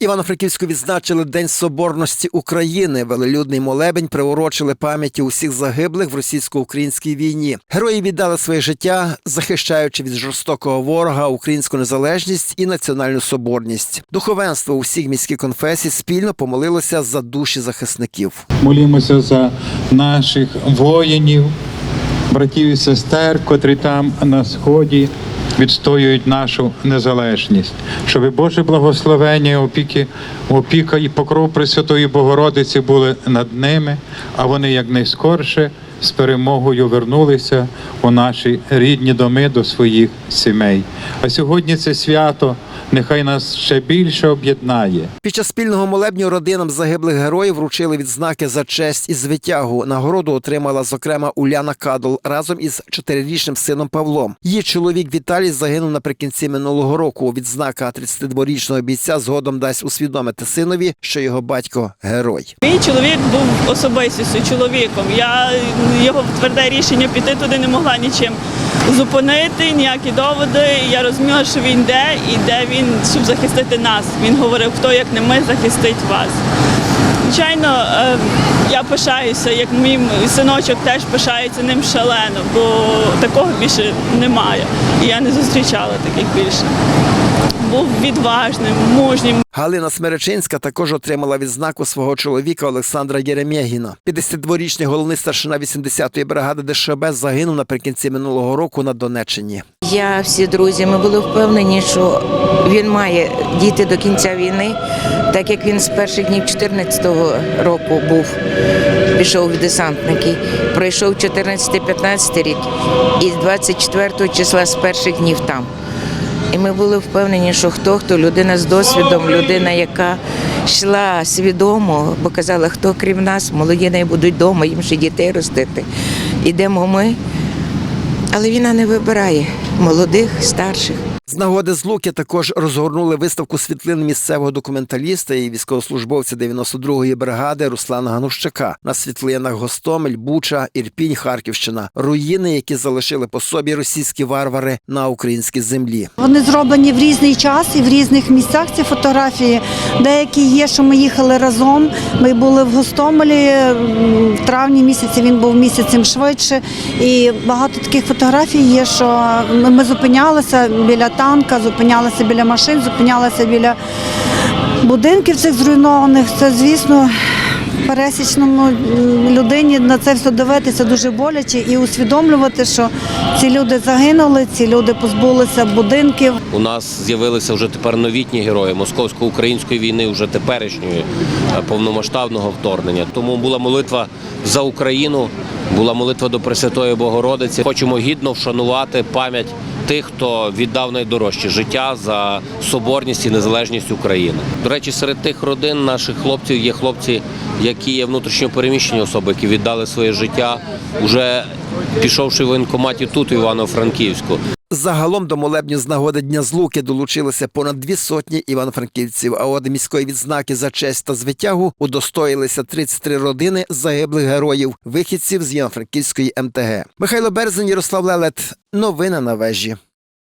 Івано-Франківську відзначили День Соборності України. Велелюдний молебень приурочили пам'яті усіх загиблих в російсько-українській війні. Герої віддали своє життя, захищаючи від жорстокого ворога українську незалежність і національну соборність. Духовенство усіх міських конфесій спільно помолилося за душі захисників. Молімося за наших воїнів, братів і сестер, котрі там на сході відстоюють нашу незалежність, щоб Боже благословення, опіки, опіка і покров Пресвятої Богородиці були над ними, а вони як найскорше з перемогою вернулися у наші рідні доми до своїх сімей. А сьогодні це свято нехай нас ще більше об'єднає. Під час спільного молебню родинам загиблих героїв вручили відзнаки за честь і звитягу. Нагороду отримала зокрема Уляна Кадл разом із чотирирічним сином Павлом. Її чоловік Віталій загинув наприкінці минулого року. Відзнака 32-річного бійця згодом дасть усвідомити синові, що його батько герой. Мій чоловік був особистістю, чоловіком. Я його тверде рішення піти туди не могла нічим зупинити, ніякі доводи. Я розуміла, що він де і де він, щоб захистити нас. Він говорив, хто як не ми захистить вас. Звичайно, е, я пишаюся, як мій синочок теж пишається ним шалено, бо такого більше немає. І я не зустрічала таких більше. Був відважним, мужнім. Галина Смеречинська також отримала відзнаку свого чоловіка Олександра Єремєгіна. 52-річний головний старшина 80-ї бригади ДШБ загинув наприкінці минулого року на Донеччині. Я, всі друзі, ми були впевнені, що він має дійти до кінця війни, так як він з перших днів 14-го року був, пішов в десантники, пройшов 14-15 рік і 24 числа з перших днів там. І ми були впевнені, що хто хто людина з досвідом, людина, яка йшла свідомо, бо казала, хто крім нас, молоді не будуть вдома, їм ще дітей ростити. Ідемо ми. Але війна не вибирає молодих, старших. З нагоди злуки також розгорнули виставку світлин місцевого документаліста і військовослужбовця 92-ї бригади Руслана Ганущака. На світлинах Гостомель, Буча, Ірпінь, Харківщина, руїни, які залишили по собі російські варвари на українській землі. Вони зроблені в різний час і в різних місцях ці фотографії. Деякі є, що ми їхали разом. Ми були в Гостомелі в травні місяці. Він був місяцем швидше. І багато таких фотографій є, що ми, зупинялися біля танка, зупинялися біля машин, зупинялися біля будинків цих зруйнованих. Це, звісно. Пересічному людині на це все дивитися дуже боляче і усвідомлювати, що ці люди загинули, ці люди позбулися будинків. У нас з'явилися вже тепер новітні герої московсько-української війни, вже теперішньої е, повномасштабного вторгнення. Тому була молитва за Україну, була молитва до Пресвятої Богородиці. Хочемо гідно вшанувати пам'ять тих, хто віддав найдорожче життя за соборність і незалежність України. До речі, серед тих родин наших хлопців є хлопці, які є внутрішньо переміщені особи, які віддали своє життя, уже пішовши в воєнкоматі тут, в Івано-Франківську. Загалом до молебню з нагоди Дня Злуки долучилися понад дві сотні івано-франківців. А от міської відзнаки за честь та звитягу удостоїлися 33 родини загиблих героїв, вихідців з Івано-Франківської МТГ. Михайло Берзин, Ярослав Лелет. Новини на вежі.